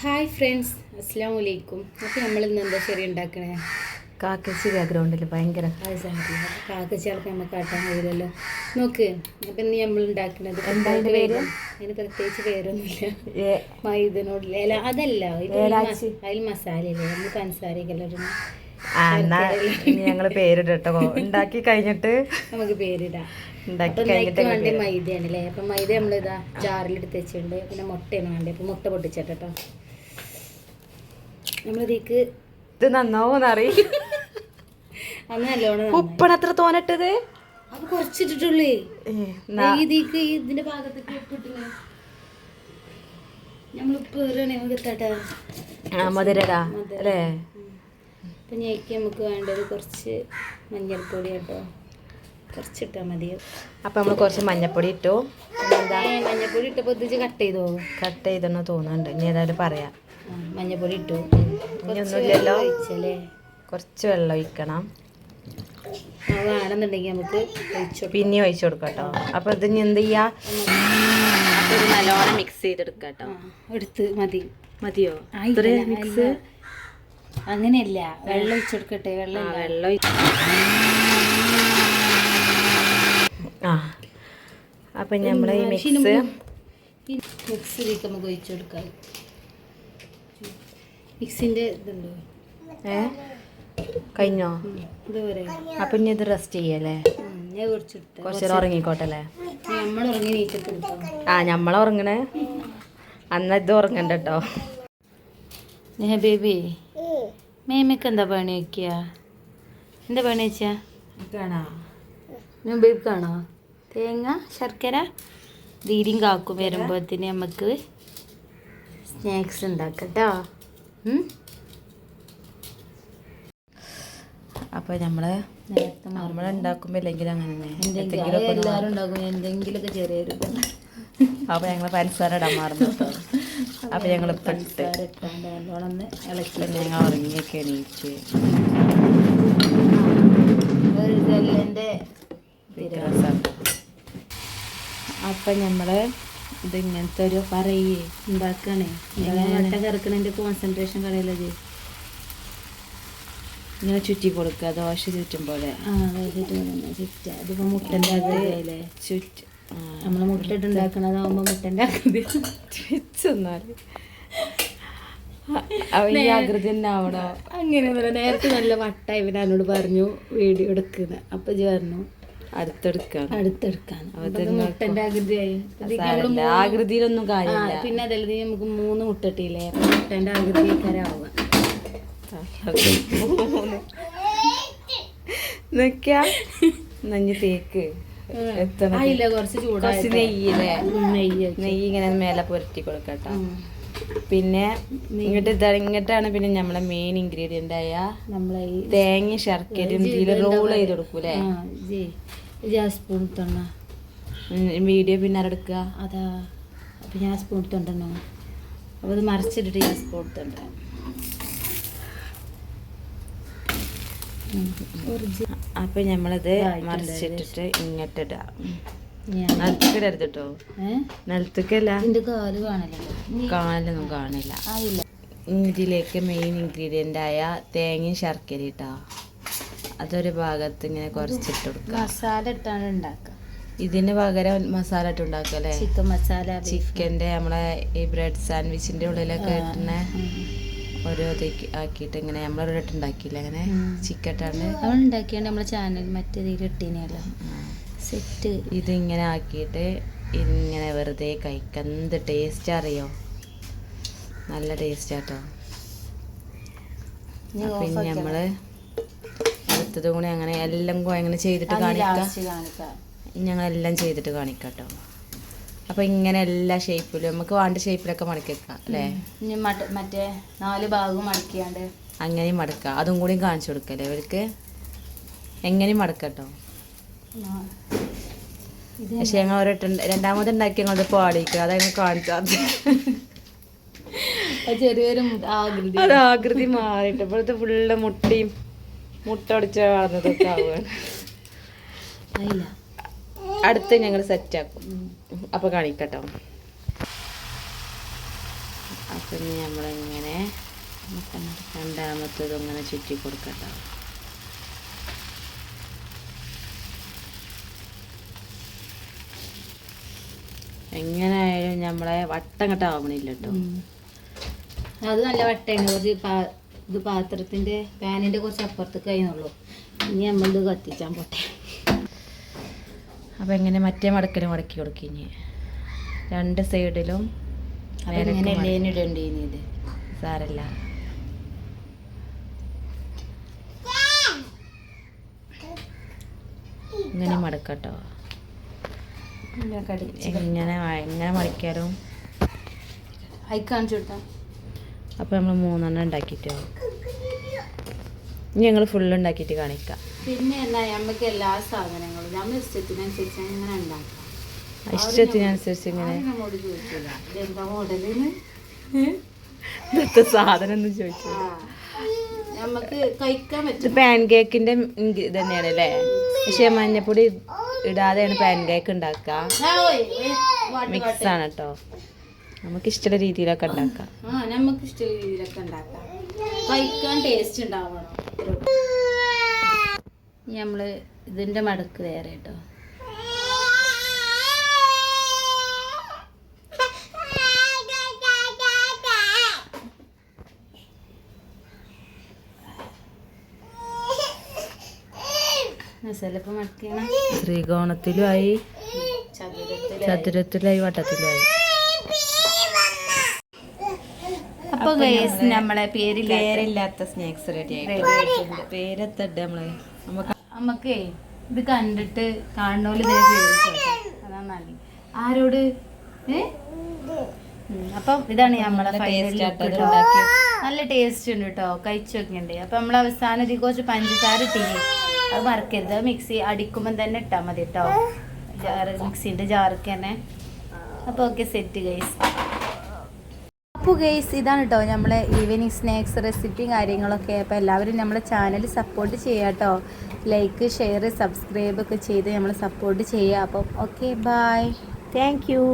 Hi friends അസ്സാം വലൈക്കും അപ്പോൾ നമ്മൾ ഇന്ന് എന്താ ശരി ഉണ്ടാക്കണേ? കാക്കച്ചി ബാക്ക്ഗ്രൗണ്ടിൽ ഭയങ്കര. കാക്കച്ചാൾക്ക് നമുക്ക് കാട്ടാൻ കഴിയില്ലല്ലോ. നോക്ക് അപ്പം ഇന്ന് നമ്മൾ ഉണ്ടാക്കുന്നത് എന്താ അതിന്റെ പേര്? അതിന് പ്രത്യേകിച്ച് പേരൊന്നുമില്ല. മൈദനോട് മൈദനോടില്ല അല്ല അതല്ല. അതിൽ മസാലയില്ലേ? നമ്മൾ പഞ്ചസാരയൊക്കെ ഇടണം ആ എന്നാ ഞങ്ങൾ പേരിടട്ടോ. ഉണ്ടാക്കി കഴിഞ്ഞിട്ട് നമുക്ക് പേരിടാം. ഉണ്ടാക്കി ആണല്ലേ കഴിഞ്ഞിട്ട് വേണ്ടി മൈദയാണ് അല്ലേ അപ്പം മൈദ നമ്മളിതാ ജാറിലെടുത്ത് വെച്ചിട്ടുണ്ട്. പിന്നെ മുട്ടയാണ് വേണ്ടത്. അപ്പം മുട്ട പൊട്ടിച്ചിട്ടോ നമ്മളിതേക്ക് ഇത് നന്നാവോന്നറി? അന്ന് നല്ലോണം നന്നായി. ഉപ്പണ എത്ര തോന്നിട്ടത് അപ്പൊ കുറച്ചിട്ടിട്ടുള്ളേ. ഇതിക്ക് ഇതിന്റെ ഭാഗത്തേക്ക് നമ്മളിപ്പോ എത്താട്ടാ. ആ മധുരടാ അല്ലേ? അപ്പൊ നമുക്ക് വേണ്ടത് കുറച്ച് മഞ്ഞൾപ്പൊടി കേട്ടോ കുറച്ചിട്ടാ മതി അപ്പൊ നമ്മൾ കുറച്ച് മഞ്ഞപ്പൊടി ഇട്ടു. എന്താ മഞ്ഞൾപ്പൊടി ഇട്ടപ്പോ ഇത് കട്ട് ചെയ്തോ? കട്ട് ചെയ്തെന്ന് തോന്നുന്നുണ്ട്. ഇനി ഏതായാലും പറയാം. മഞ്ഞപ്പൊടി മഞ്ഞൾപ്പൊടി ഇട്ടു. ഇനി ഒന്നുമില്ലല്ലോ ഒഴിച്ചല്ലേ കുറച്ച് വെള്ളം ഒഴിക്കണം. ആ വേണമെന്നുണ്ടെങ്കിൽ നമുക്ക് ഒഴിച്ചു പിന്നെ ഒഴിച്ചു കൊടുക്കട്ടോ അപ്പൊ ഇത് ഇനി എന്ത് ചെയ്യാ? അപ്പൊ ഇത് നല്ലോണം മിക്സ് ചെയ്തെടുക്കട്ടോ എടുത്ത് മതി. മതിയോ? മിക്സ് അങ്ങനെയല്ല. വെള്ളം ഒഴിച്ചെടുക്കട്ടെ വെള്ളം ഇല്ല. വെള്ളം ആ. അപ്പൊ നമ്മളെ ഈ മിക്സ് മിക്സിലേക്ക് നമുക്ക് ഒഴിച്ചു കൊടുക്കാം. മിക്സിന്റെ ഇതുണ്ടോ? ഏ? കഴിഞ്ഞോ? ഇതുവരെ ഇത് അപ്പൊ ഇനി ഇത് റെസ്റ്റ് ചെയ്യല്ലേ? ഞാൻ കുറച്ചിട്ട് കുറച്ച് നേരം ഉറങ്ങിക്കോട്ടല്ലേ? നമ്മൾ ഉറങ്ങി ആ നമ്മൾ ഉറങ്ങണേ അന്ന ഇത് ഉറങ്ങണ്ട കേട്ടോ ഞാൻ ബേബി മേമയ്ക്ക് എന്താ പണി വയ്ക്കുക എന്താ പണി വെച്ചാ? ഞാൻ ബേബി കാണോ തേങ്ങ ശർക്കര ദീരിയും കാക്കും വരുമ്പോഴത്തേന് നമുക്ക് സ്നാക്സ് ഉണ്ടാക്കട്ടോ? അപ്പൊ നമ്മൾ നമ്മൾ ഉണ്ടാക്കുമ്പോ ഇല്ലെങ്കിൽ അങ്ങനെ എല്ലാവരും ഉണ്ടാക്കും എന്തെങ്കിലുമൊക്കെ ചെറിയൊരു ഇത്. അപ്പൊ ഞങ്ങൾ പഞ്ചസാര ഇടാൻ മറന്നു കേട്ടോ അപ്പൊ ഞങ്ങൾ ഞങ്ങൾ ഉറങ്ങിയൊക്കെ എണീച്ച് അപ്പൊ ഞമ്മൾ ഇത് ഇങ്ങനത്തെ ഒരു പറയേ ഉണ്ടാക്കണേ മുട്ട കറക്കണതിന്റെ കോൺസെൻട്രേഷൻ കളയല്ലേ ഇങ്ങനെ ചുറ്റി കൊടുക്കുക ദോശ ചുറ്റും പോലെ. ആ തന്നെ ചുറ്റ. അതിപ്പോൾ മുട്ടന്റെ ആകൃതിയായില്ലേ ചുറ്റ് നമ്മൾ മുട്ടയിട്ട് ഉണ്ടാക്കണതാവുമ്പോൾ മുട്ടന്റെ ആകൃതി ചുറ്റിച്ചെന്നാൽ. ഈ ആകൃതി തന്നെ ആവണോ. അങ്ങനെയൊന്നുമില്ല നേരത്തെ നല്ല വട്ട ഇവൻ എന്നോട് പറഞ്ഞു വീഡിയോ എടുക്കുന്നത് അപ്പം പറഞ്ഞു അടുത്തെടുക്കാണ്. ആകൃതിയിലൊന്നും കാര്യമില്ല. പിന്നെ അതല്ലെങ്കിൽ നമുക്ക് മൂന്ന് മുട്ടട്ടിയില്ലേ? മുട്ടന്റെ ആകൃതിക്കാരാവുക നിക്ക. നഞ്ഞ് തേക്ക്. എത്തണം. കുറച്ച് നെയ്യില്ലേ നെയ്യ് നെയ്യ് ഇങ്ങനെ മേലെ പുരട്ടി കൊടുക്കട്ടോ. പിന്നെ ഇങ്ങോട്ട് ഇങ്ങോട്ടാണ് പിന്നെ നമ്മളെ മെയിൻ ഇൻഗ്രീഡിയന്റ് ആയ നമ്മളെ ഈ തേങ്ങ ശർക്കര റോൾ ചെയ്ത് കൊടുക്കൂലേ? സ്പൂൺ തണ്ണ. വീഡിയോ പിന്നെ ആരെടുക്കുക അതാ അപ്പൊ ഞാൻ സ്പൂൺ തൊണ്ടണോ അപ്പൊ ഇത് മറിച്ചിട്ടിട്ട് ഞാൻ സ്പൂൺ തൊണ്ട അപ്പൊ നമ്മളിത് ഇതായിട്ടുണ്ട് മറിച്ചിട്ടിട്ട് ഇങ്ങട്ടിടാം നിലത്തേക്ക് ഇടരുത് കേട്ടോ നിലത്തേക്കല്ല കാലൊന്നും കാണില്ല. ഇതിലേക്ക് മെയിൻ ഇൻഗ്രീഡിയന്റ് ആയ തേങ്ങയും ശർക്കര ഇട്ടാ. അതൊരു ഭാഗത്ത് ഇങ്ങനെ കുറച്ചിട്ട് കൊടുക്കുക മസാല ഇട്ടാണ് ഉണ്ടാക്കുക ഇതിന് പകരം മസാല ഇട്ട് ഉണ്ടാക്കല്ലേ ചിക്കൻ മസാല ചിക്കന്റെ നമ്മളെ ഈ ബ്രെഡ് സാൻഡ്വിച്ചിന്റെ ഉള്ളിലൊക്കെ ഇട്ടുന്ന ഓരോ ആക്കിയിട്ട് ഇങ്ങനെ നമ്മളൊരു ഇട്ടുണ്ടാക്കിയില്ല അങ്ങനെ. ചിക്കൻ ഇട്ടാണ്ട്. അവൾ ഉണ്ടാക്കിയാണ്ട് നമ്മളെ ചാനൽ മറ്റേ ഇതിൽ ഇട്ടീനല്ലോ. സെറ്റ്. ഇതിങ്ങനെ ആക്കിയിട്ട് ഇങ്ങനെ വെറുതെ കഴിക്കാൻ എന്ത് ടേസ്റ്റ് അറിയോ? നല്ല ടേസ്റ്റ് ആട്ടോ. പിന്നെ നമ്മൾ അടുത്തത് കൂടി അങ്ങനെ എല്ലാം കൂടി അങ്ങനെ ചെയ്തിട്ട് കാണിക്കാം. ഞങ്ങൾ എല്ലാം ഞങ്ങളെല്ലാം ചെയ്തിട്ട് കാണിക്കാം കേട്ടോ അപ്പൊ ഇങ്ങനെ എല്ലാ ഷേപ്പിലും നമുക്ക് വേണ്ട ഷേപ്പിലൊക്കെ മടക്കി വെക്കാം അല്ലേ? മറ്റ- നാല് ഭാഗവും മടക്കിയാണ്ട്. അങ്ങനെയും മടക്കാം. അതും കൂടി കാണിച്ചു കൊടുക്കല്ലേ അവർക്ക് എങ്ങനെയും ഇത് പക്ഷെ ഞങ്ങൾ ഒരൊട്ട രണ്ടാമത് ഉണ്ടാക്കി ഞങ്ങളത് പാടിക്കുക അത് ഞങ്ങൾ കാണിച്ചാൽ ചെറിയൊരു ആകൃതി. അത് ആകൃതി മാറിയിട്ട് ഇപ്പോഴത്തെ ഫുള്ള് മുട്ടയും മുട്ട അടിച്ച വളർന്നതൊക്കെ ആവുകയാണ്. അടുത്ത് ഞങ്ങൾ സെറ്റാക്കും അപ്പൊ കാണിക്കട്ടോ. അപ്പം നമ്മളിങ്ങനെ രണ്ടാമത്തത് ഇങ്ങനെ ചുറ്റി കൊടുക്കട്ടോ. എങ്ങനെയായാലും നമ്മളെ വട്ടം കെട്ട ആവണില്ല കേട്ടോ അത് നല്ല വട്ടയാണ്. കുറച്ച് പാ- ഇത് പാത്രത്തിന്റെ പാനിന്റെ കുറച്ച് അപ്പുറത്തേക്ക് കഴിയുന്നുള്ളൂ ഇനി നമ്മളിത് കത്തിച്ചാൻ പോട്ടെ. അപ്പം എങ്ങനെ മറ്റേ മടക്കൽ മടക്കി കൊടുക്കിഞ്ഞ്? രണ്ട് സൈഡിലും ഇടേണ്ടി ഇത്. സാരല്ല. ഇങ്ങനെ മടക്കട്ടോ. എങ്ങനെ എങ്ങനെ മടക്കിയാലും അയ് കാണിച്ചു കൊടുത്താ. അപ്പം നമ്മൾ മൂന്നെണ്ണം ഉണ്ടാക്കിയിട്ടോ ഇനി ഞങ്ങൾ ഫുള്ള് ഉണ്ടാക്കിയിട്ട് കാണിക്കാം. പിന്നെ എന്നാ നമുക്ക് എല്ലാ സാധനങ്ങളും നമ്മൾ ഇഷ്ടത്തിനനുസരിച്ച് ഉണ്ടാക്കാം. ഇഷ്ടത്തിനനുസരിച്ച് ഇങ്ങനെ. നമ്മോട് ചോദിച്ചില്ല ഇതെന്താ മോഡലിന് ഇന്നത്തെ സാധനം എന്ന് ചോദിച്ചു. നമുക്ക് കഴിക്കാൻ പറ്റും. പാൻ കേക്കിന്റെ ഇത് തന്നെയാണ് അല്ലേ പക്ഷെ മഞ്ഞപ്പൊടി ഇടാതെയാണ് പാൻ ഉണ്ടാക്ക ഉണ്ടാക്കുക മിക്സ് ആണ് കേട്ടോ നമുക്ക് ഇഷ്ടമുള്ള രീതിയിലൊക്കെ ഉണ്ടാക്കാം. ആ നമുക്ക് ഇഷ്ടമുള്ള രീതിയിലൊക്കെ ഉണ്ടാക്കാം. കഴിക്കാൻ ടേസ്റ്റ് ഉണ്ടാവണം. ഇതിന്റെ മടക്ക് വേറെ കേട്ടോ ത്രികോണത്തിലുമായി ചതുരത്തിൽ ചതുരത്തിലായി. വട്ടത്തിലായി. അപ്പൊ ഗൈസ് നമ്മളെ പേരില്ല പേരില്ലാത്ത സ്നാക്സ് റെഡി Ready ആയിട്ടുണ്ട്. പേരെത്തട്ട് നമ്മൾ. നമുക്ക് നമുക്കേ ഇത് കണ്ടിട്ട് കാണുന്നോൽ ഇതിനെ പേര് ആരോട്? അപ്പം ഇതാണ് നമ്മളെ നല്ല ടേസ്റ്റ് ഉണ്ട് കേട്ടോ കഴിച്ചു വെക്കണ്ടേ അപ്പൊ നമ്മൾ അവസാനം ഇതിൽ കുറച്ച് പഞ്ചസാര ഇട്ടില്ലേ? അത് മറക്കരുത് മിക്സി അടിക്കുമ്പോൾ തന്നെ ഇട്ടാൽ മതി കേട്ടോ ജാറ് മിക്സിന്റെ ജാർക്ക് തന്നെ. അപ്പോൾ ഓക്കെ സെറ്റ് ഗൈസ് അപ്പോൾ ഗൈസ് ഇതാണ് കേട്ടോ നമ്മളെ ഈവനിങ് സ്നാക്സ് റെസിപ്പി കാര്യങ്ങളൊക്കെ. അപ്പോൾ എല്ലാവരും നമ്മളെ ചാനൽ സപ്പോർട്ട് ചെയ്യുക കേട്ടോ ലൈക്ക് ഷെയർ സബ്സ്ക്രൈബ് ഒക്കെ ചെയ്ത് നമ്മൾ സപ്പോർട്ട് ചെയ്യുക അപ്പം ഓക്കെ ബായ് താങ്ക് യു